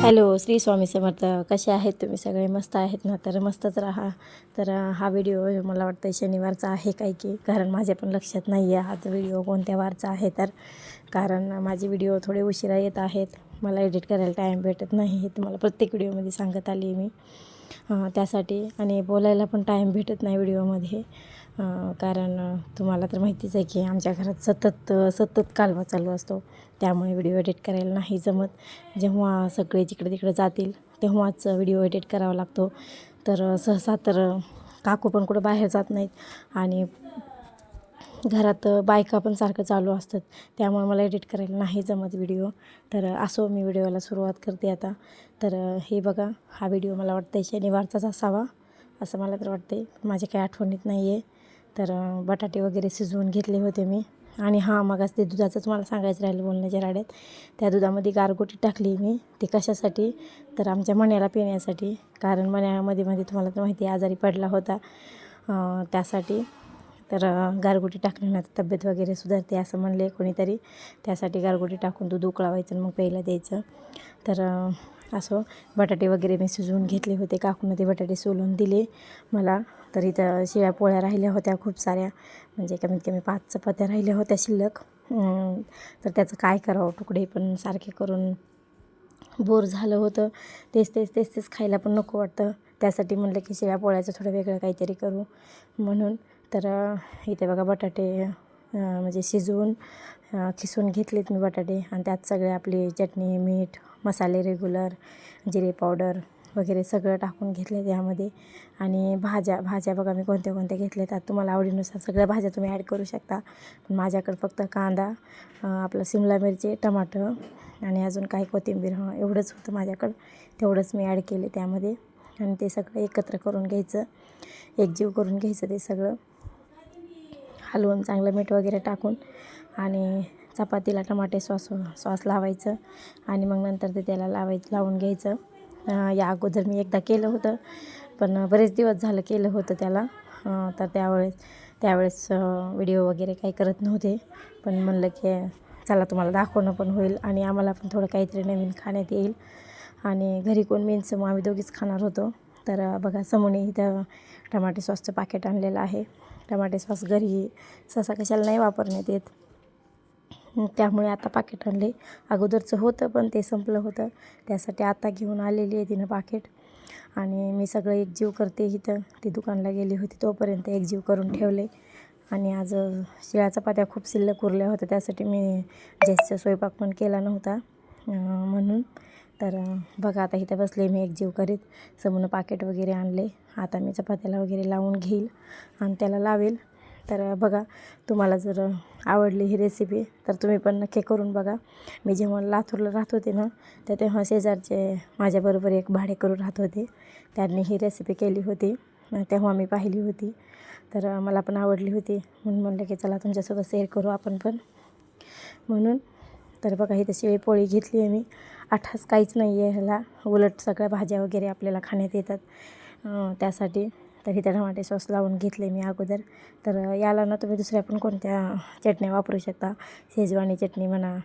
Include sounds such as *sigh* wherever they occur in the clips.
Hello Shri Swami Samarth. कसे आहेत तुम्ही सगळे? मस्त आहेत ना? तर मस्तच राहा. तर हा व्हिडिओ मला वाटतं शनिवारचा आहे काय की कारण माझ्या पण लक्षात नाही आहे हा व्हिडिओ कोणत्या वारचा आहे. तर कारण माझे व्हिडिओ थोडे उशिरा येत आहेत. मला एडिट करायला टाईम भेटत नाही हे तुम्हाला प्रत्येक व्हिडिओमध्ये सांगत आली मी. त्यासाठी आणि बोलायला पण टाईम भेटत नाही व्हिडिओमध्ये. कारण तुम्हाला तर माहितीच आहे की आमच्या घरात सतत सतत कालवा चालू असतो. त्यामुळे व्हिडिओ एडिट करायला नाही जमत. जेव्हा सगळे जिकडे तिकडे जातील तेव्हाच व्हिडिओ एडिट करावा लागतो. तर सहसा तर काकू पण कुठं बाहेर जात नाहीत आणि घरात बायका पण सारखं चालू असतात. त्यामुळे मला एडिट करायला नाही जमत व्हिडिओ. तर असो मी व्हिडिओला सुरुवात करते आता. तर हे बघा हा व्हिडिओ मला वाटतं शनिवारचाच असावा असं मला तर वाटते माझ्या काही आठवणीत नाही आहे तर बटाटे वगैरे शिजवून घेतले होते मी. आणि हां मगाच ते दुधाचं तुम्हाला सांगायचं राहिलं बोलण्याच्या राड्यात. त्या दुधामध्ये गारगोटी टाकली मी. ते कशासाठी? तर आमच्या मण्याला पिण्यासाठी. कारण मण्यामध्ये मध्ये तुम्हाला तर माहिती आजारी पडला होता. त्यासाठी. तर गारगोटी टाकल्यानं तब्येत वगैरे सुधारते असं म्हणले कोणीतरी. त्यासाठी गारगोटी टाकून दूध उकळावायचं आणि मग प्यायला द्यायचं. तर असं बटाटे वगैरे मी शिजवून घेतले होते. काकूनं ते बटाटे सोलून दिले मला. तर इथं शिळ्या पोळ्या राहिल्या होत्या खूप साऱ्या. म्हणजे कमीत कमी पाच चपात्या राहिल्या होत्या शिल्लक. तर त्याचं काय करावं तुकडे पण सारखे करून बोर झालं होतं. तेच तेच तेच तेच खायला पण नको वाटतं. त्यासाठी म्हणलं की शिळ्या पोळ्याचं थोडं वेगळं काहीतरी करू म्हणून. तर इथे बघा बटाटे म्हणजे शिजवून अं, खिसून घेतलेत मी बटाटे. आणि त्यात सगळे आपली चटणी मीठ मसाले रेग्युलर जिरे पावडर वगैरे सगळं टाकून घेतलं त्यामध्ये. आणि भाज्या भाज्या बघा मी कोणत्या कोणत्या घेतल्या त्यात तुम्हाला आवडीनुसार सगळ्या भाज्या तुम्ही ॲड करू शकता. पण माझ्याकडे फक्त कांदा आपलं शिमला मिरची टमाटर आणि अजून काही कोथिंबीर हां एवढंच होतं माझ्याकडं. तेवढंच मी ॲड केले त्यामध्ये. आणि ते सगळं एकत्र करून घ्यायचं. एकजीव करून घ्यायचं ते सगळं. हलवून चांगलं मीठ वगैरे टाकून आणि चपातीला टमाटे सॉस सॉस लावायचं. आणि मग नंतर ते त्याला लावायचं लावून घ्यायचं. या अगोदर मी एकदा केलं होतं. पण बरेच दिवस झालं केलं होतं त्याला. तर त्यावेळेस त्यावेळेस व्हिडिओ वगैरे काही करत नव्हते. पण म्हणलं की चला तुम्हाला दाखवणं पण होईल आणि आम्हाला पण थोडं काहीतरी नवीन खाण्यात येईल. आणि घरी कोण मीन्स मग आम्ही दोघीच खाणार होतो. तर बघा समोनी इथं टमाटे सॉसचं पाकिट आणलेलं आहे. टमाटे सॉस घरी सहसा कशाला नाही वापरण्यात येत. त्यामुळे आता पाकिट आणले. अगोदरचं होतं पण ते संपलं होतं. त्यासाठी आता घेऊन आलेली आहे तिनं पाकिट. आणि मी सगळं एकजीव करते इथं. ती दुकानला गेली होती तोपर्यंत एकजीव करून ठेवले. आणि आज अ, शिळ्या चपात्या खूप शिल्लक उरल्या होत्या. त्यासाठी मी जास्त स्वयंपाक पण केला नव्हता म्हणून. तर बघा आता इथं बसले मी एकजीव करीत. समोर पाकिट वगैरे आणले. आता मी चपात्याला वगैरे लावून घेईल आणि त्याला लावेल. तर बघा तुम्हाला जर आवडली ही रेसिपी तर तुम्ही पण नक्की करून बघा. मी जेव्हा लातूरला राहत होते ना तर तेव्हा शेजारचे माझ्याबरोबर एक भाडेकरू राहत होते. त्यांनी ही रेसिपी केली होती. तेव्हा मी पाहिली होती. तर मला पण आवडली होती. म्हणून म्हणलं की चला तुमच्यासोबत शेअर करू आपण पण. म्हणून तर बघा ही तशी पोळी घेतली आहे मी. आठास काहीच नाही आहे ह्याला. उलट सगळ्या भाज्या वगैरे आपल्याला खाण्यात येतात. त्यासाठी तर इथं टमाटे सॉस लावून घेतले मी अगोदर. तर याला ना तुम्ही दुसऱ्या पण कोणत्या चटण्या वापरू शकता? शेजवानी चटणी म्हणा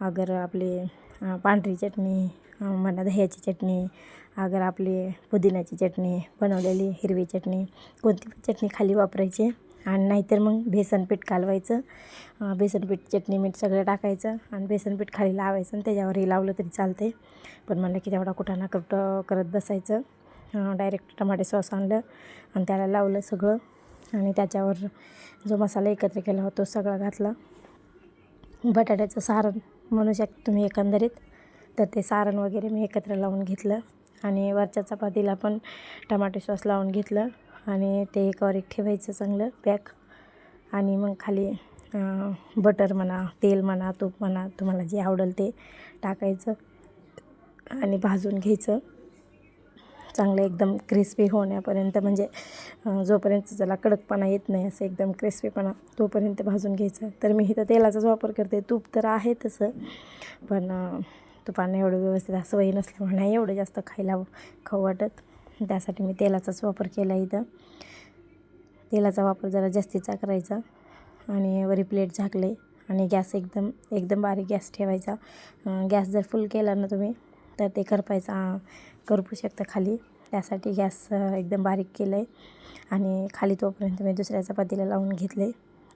अगर आपली पांढरी चटणी म्हणा दह्याची चटणी अगर आपली पुदिन्याची चटणी बनवलेली हिरवी चटणी कोणती पण चटणी खाली वापरायची. आणि नाहीतर मग बेसनपीठ कालवायचं. बेसनपीठ चटणी मीठ सगळं टाकायचं आणि बेसनपीठ खाली लावायचं आणि त्याच्यावरही लावलं तरी चालते पण म्हणलं की तेवढा कुठाना करत करत बसायचं. डायरेक्ट टमाटे सॉस आणलं आणि त्याला लावलं सगळं. आणि त्याच्यावर जो मसाला एकत्र केला होता तो सगळा घातला. बटाट्याचं सारण म्हणू शकता तुम्ही एकंदरीत. तर ते सारण वगैरे मी एकत्र लावून घेतलं. आणि वरच्या चपातीला पण टमाटे सॉस लावून घेतलं. आणि ते एकावर एक ठेवायचं चांगलं पॅक. आणि मग खाली बटर म्हणा तेल म्हणा तूप म्हणा तुम्हाला जे आवडेल ते टाकायचं आणि भाजून घ्यायचं. चांगलं एकदम क्रिस्पी होण्यापर्यंत म्हणजे जोपर्यंत त्याला कडकपणा येत नाही असं एकदम क्रिस्पीपणा तोपर्यंत भाजून घ्यायचं. तर मी इथं तेलाचाच वापर करते. तूप तर आहे तसं पण तुपानं एवढं व्यवस्थित असं वही नसल्यामुळे नाही एवढं जास्त खायला खाऊ वाटत. त्यासाठी मी तेलाचाच वापर केला इथं. तेलाचा वापर जरा जास्तीचा करायचा आणि वरी प्लेट झाकले आणि गॅस एकदम एकदम बारीक गॅस ठेवायचा. गॅस जर फुल केला ना तुम्ही तर ते करपायचा. करपू शकतं खाली. त्यासाठी गॅस एकदम बारीक केलं आहे आणि खाली तोपर्यंत मी दुसऱ्या चपातीला लावून घेतले.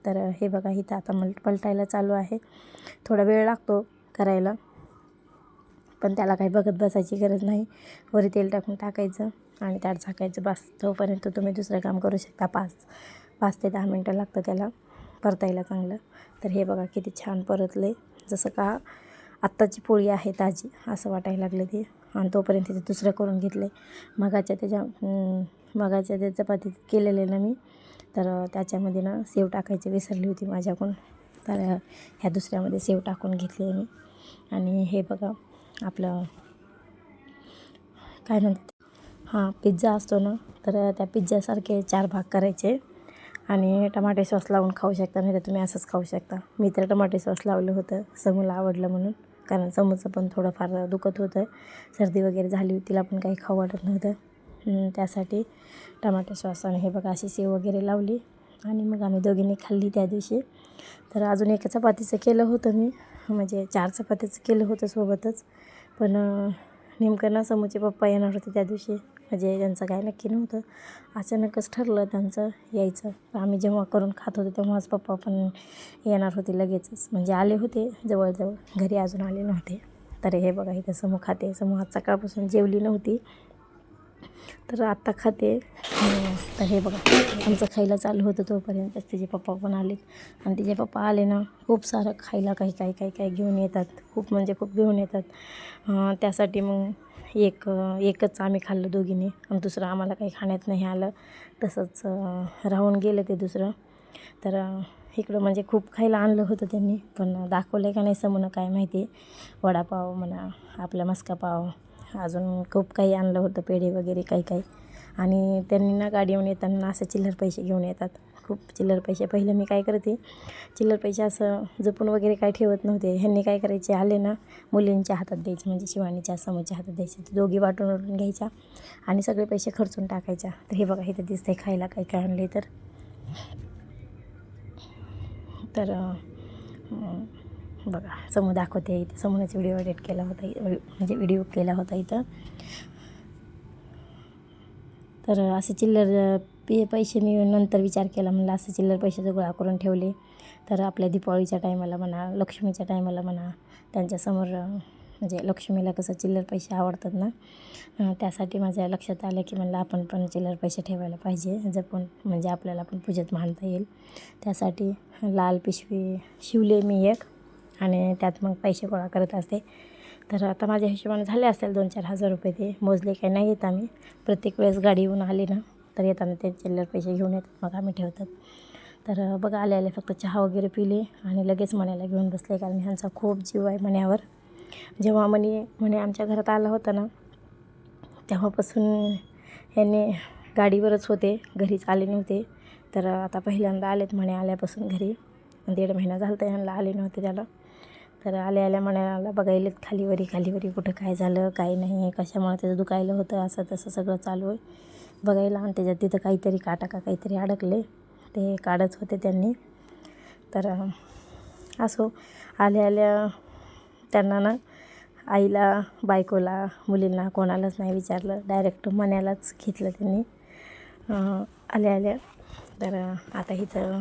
तर हे बघा इथं आता मल पलटायला चालू आहे. थोडा वेळ लागतो करायला. पण त्याला काही बघत बसायची गरज नाही. वरी तेल टाकून टाकायचं आणि त्यात झाकायचं बस. तोपर्यंत तुम्ही दुसरं काम करू शकता. पाच पाच ते दहा मिनटं लागतं त्याला परतायला चांगलं. तर हे बघा किती छान परतले जसं का आत्ताची पोळी आहे ताजी असं वाटायला लागलं ते. आणि तोपर्यंत तिथे दुसरं करून घेतले. मगाच्या त्याच्या मगाच्या त्या चपातीत केलेले ना मी तर त्याच्यामध्ये ना सेव टाकायची विसरली होती माझ्याकडून. तर ह्या दुसऱ्यामध्ये सेव टाकून घेतले मी. आणि हे बघा आपलं काय म्हणतात हां पिझ्झा असतो ना तर त्या पिझ्झासारखे चार भाग करायचे. आणि टमाटे सॉस लावून खाऊ शकता नाही तर तुम्ही असंच खाऊ शकता. मी तर टमाटे सॉस लावलं होतं समूला आवडलं म्हणून. कारण समोरचं पण थोडंफार दुखत होतं. सर्दी वगैरे झाली होती तिला पण काही खाऊ वाटत नव्हतं. त्यासाठी टमाटो सॉस आणि हे बघा अशी सेव वगैरे लावली आणि मग आम्ही दोघींनी खाल्ली त्या दिवशी. तर अजून एका चपातीचं केलं होतं मी म्हणजे चार चपातीचं केलं होतं सोबतच. पण नेमकं ना समोरचे पप्पा येणार होते त्या दिवशी. म्हणजे त्यांचं काय नक्की नव्हतं. अचानकच ठरलं त्यांचं यायचं. आम्ही जेव्हा करून खात होतो तेव्हाच पप्पा पण येणार होते लगेचच. म्हणजे आले होते जवळजवळ. घरी अजून आले नव्हते. तर हे बघा इथं समूह खाते. समूह आज सकाळपासून जेवली नव्हती. तर आत्ता खाते. तर हे बघा आमचं खायला चालू होतं तोपर्यंतच तिचे पप्पा पण आले आणि तिचे पप्पा आले ना खूप सारं खायला काही काही काही काही घेऊन येतात. खूप म्हणजे खूप घेऊन येतात. त्यासाठी मग एक एकच आम्ही खाल्लं दोघींनी. आणि दुसरं आम्हाला काही खाण्यात नाही आलं. तसंच राहून गेलं ते दुसरं. तर इकडं म्हणजे खूप खायला आणलं होतं त्यांनी. पण दाखवलं आहे का नाही समोर काय माहिती. वडापाव म्हणा आपला मस्का पाव अजून खूप काही आणलं होतं पेढे वगैरे काही काही. आणि त्यांनी ना गाडी येऊन येताना असं चिल्लर पैसे घेऊन येतात. खूप चिल्लर पैसे. पहिलं मी काय करते चिल्लर पैसे असं जपून वगैरे काय ठेवत नव्हते. ह्यांनी काय करायचे आले ना मुलींच्या हातात द्यायचे म्हणजे शिवानीच्या समोरच्या हातात द्यायचे. दोघी वाटून वाटून घ्यायच्या आणि सगळे पैसे खर्चून टाकायच्या. तर हे बघा इथं दिसते खायला काय काय आणले तर. तर बघा समोर दाखवते इथं. समोरच व्हिडिओ एडिट केला होता म्हणजे व्हिडिओ केला होता इथं. तर असे चिल्लर पे पैसे मी नंतर विचार केला म्हणलं असं चिल्लर पैशाचं गोळा करून ठेवले. तर आपल्या दीपावळीच्या टायमाला म्हणा लक्ष्मीच्या टायमाला म्हणा त्यांच्यासमोर म्हणजे लक्ष्मीला कसं चिल्लर पैसे आवडतात ना त्यासाठी माझ्या लक्षात आलं की म्हणलं आपण पण चिल्लर पैसे ठेवायला पाहिजे. जपून म्हणजे आपल्याला पण पूजेत मानता येईल. त्यासाठी लाल पिशवी शिवले मी एक. आणि त्यात मग पैसे गोळा करत असते. तर आता माझ्या हिशोबाने झाले असेल दोन चार हजार रुपये ते. मोजले काही नाही येत आम्ही. प्रत्येक वेळेस गाडी येऊन आली ना तर येताना ते चिल्लर पैसे घेऊन येतात मग आम्ही ठेवतात. तर बघा आले आले फक्त चहा वगैरे पिले आणि लगेच मण्याला घेऊन बसले कारण ह्यांचा खूप जीव आहे मण्यावर. जेव्हा मणी म्हणे आमच्या घरात आला होता ना तेव्हापासून यांनी गाडीवरच होते घरीच आले नव्हते. तर आता पहिल्यांदा आलेत म्हणे आल्यापासून घरी. दीड महिना झाला तर ह्यांना आले नव्हते त्याला. तर आल्या आल्या म्हणाला बघायलेत खालीवरी खालीवरी कुठं काय झालं काय नाही कशामुळे त्याचं दुखायलं होतं असं तसं सगळं चालू आहे. बघायला आणि त्याच्यात तिथं काहीतरी काटा का काहीतरी अडकले ते काढत होते त्यांनी. तर असो आल्या आल्या त्यांना ना आईला बायकोला मुलींना कोणालाच नाही विचारलं डायरेक्ट मण्यालाच घेतलं त्यांनी आल्या आल्या. तर आता इथं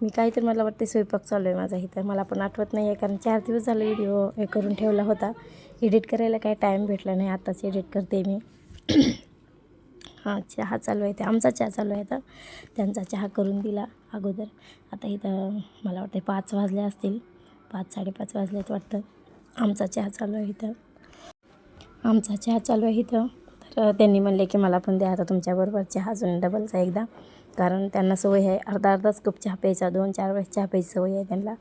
मी काहीतरी मला वाटते स्वयंपाक चालू आहे माझा इथं. मला पण आठवत नाही आहे कारण चार दिवस झालं व्हिडिओ हे करून ठेवला होता. एडिट करायला काही टाईम भेटला नाही. आताच एडिट करते मी. *coughs* हां चहा चालू आहे ते. आमचा चहा चालू आहे आता. त्यांचा चहा करून दिला अगोदर. आता इथं मला वाटते पाच वाजले असतील. पाच साडेपाच वाजल्यात वाटतं. आमचा चहा चालू आहे इथं. आमचा चहा चालू आहे इथं. तर त्यांनी म्हणले की मला पण द्या आता तुमच्याबरोबर चहा अजून डबलचा एकदा. कारण त्यांना सवय आहे अर्धा अर्धाच कप चहा प्यायचा दोन चार वेळेस चहा प्यायची सवय आहे त्यांना.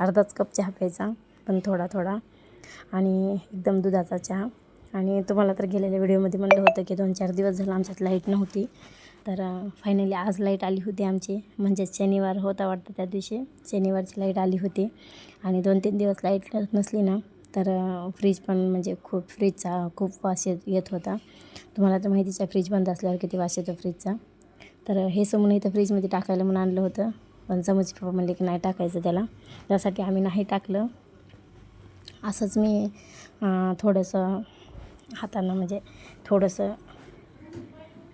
अर्धाच कप चहा प्यायचा पण थोडा थोडा. आणि एकदम दुधाचा चहा. आणि तुम्हाला तर गेलेल्या व्हिडिओमध्ये म्हणलं होतं की दोन चार दिवस झालं आमच्यात लाइट नव्हती. तर फायनली आज लाइट आली होती आमची. म्हणजेच शनिवार होता वाटतं त्या दिवशी. शनिवारची लाइट आली होती. आणि दोन तीन दिवस लाइट नसली ना तर फ्रीज पण म्हणजे खूप फ्रीजचा खूप वास येत येत होता. तुम्हाला तर माहितीच आहे फ्रीज बंद असल्यावर किती वास येतो फ्रीजचा तर हे समोर इथं फ्रीजमध्ये टाकायला म्हणून आणलं होतं. पण समज पप्पा म्हणले की नाही टाकायचं त्याला. त्यासाठी आम्ही नाही टाकलं. असंच मी थोडंसं हातानं म्हणजे थोडंसं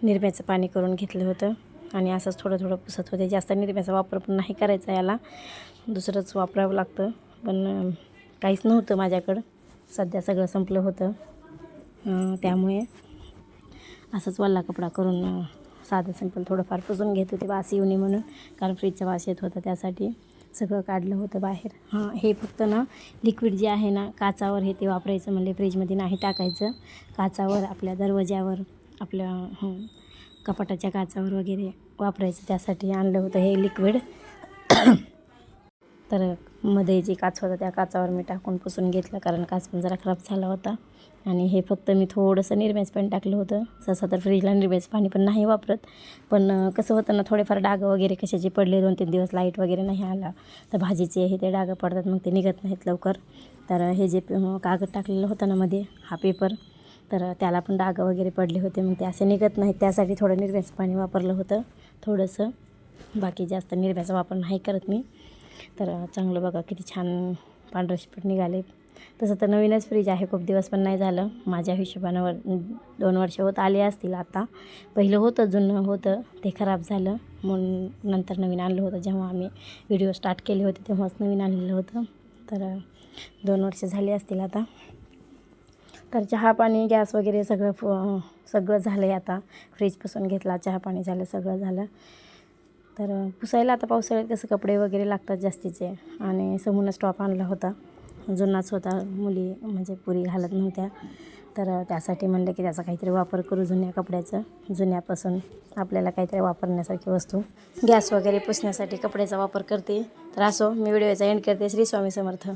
निरम्याचं पाणी करून घेतलं होतं. आणि असंच थोडं थोडं पुसत होते. जास्त निरम्याचा वापर पण नाही करायचा याला. दुसरंच वापरावं लागतं. पण काहीच नव्हतं माझ्याकडं. सध्या सगळं संपलं होतं. त्यामुळे असंच वल्ला कपडा करून साधं सिंपल थोडंफार पुसून घेत होते वास येऊ नये म्हणून. कारण फ्रीजचा वास येत होता त्यासाठी सगळं काढलं होतं बाहेर. हां हे फक्त ना लिक्विड जे आहे ना काचावर हे ते वापरायचं म्हणजे फ्रीजमध्ये नाही टाकायचं. काचावर आपल्या दरवाज्यावर आपल्या कपाटाच्या काचावर वगैरे वापरायचं त्यासाठी आणलं होतं हे लिक्विड तर मध्ये जे काच होता त्या काचावर मी टाकून पुसून घेतलं कारण काच पण जरा खराब झाला होता. आणि हे फक्त मी थोडंसं निर्म्याच पाणी टाकलं होतं. सहसा तर फ्रीजला निर्म्याच पाणी पण नाही वापरत. पण कसं होतं ना थोडेफार डाग वगैरे कशाचे पडले दोन तीन दिवस लाइट वगैरे नाही आला तर भाजीचे हे ते डागं पडतात मग ते निघत नाहीत लवकर. तर हे जे कागद टाकलेलं होतं ना मध्ये हा पेपर तर त्याला पण डाग वगैरे पडले होते मग ते असे निघत नाहीत. त्यासाठी थोडं निर्म्याचं पाणी वापरलं होतं थोडंसं. बाकी जास्त निर्म्याचा वापर नाही करत मी. तर चांगलं बघा किती छान पांढरं शिपट निघाले. तसं तर नवीनच फ्रीज आहे खूप दिवस पण नाही झालं. माझ्या हिशोबानं वर दोन वर्ष होत आले असतील आता. पहिलं होतं जुनं होतं ते खराब झालं. म्हणून नंतर नवीन आणलं होतं जेव्हा आम्ही व्हिडिओ स्टार्ट केले होते तेव्हाच नवीन आणलेलं होतं. तर दोन वर्ष झाले असतील आता. तर चहा पाणी गॅस वगैरे सगळं फ सगळं झालं आहे आता फ्रीजपासून घेतला चहा पाणी झालं सगळं झालं. तर पुसायला आता पावसाळ्यात कसं कपडे वगैरे लागतात जास्तीचे. आणि समूनच टॉप आणला होता. जुनाच होता. मुली म्हणजे पुरी घालत नव्हत्या. तर त्यासाठी म्हणलं की त्याचा काहीतरी वापर करू जुन्या कपड्याचं. जुन्यापासून आपल्याला काहीतरी वापरण्यासारखी वस्तू. गॅस वगैरे पुसण्यासाठी कपड्याचा वापर करते. तर असो मी व्हिडिओचा एंड करते. श्री स्वामी समर्थ.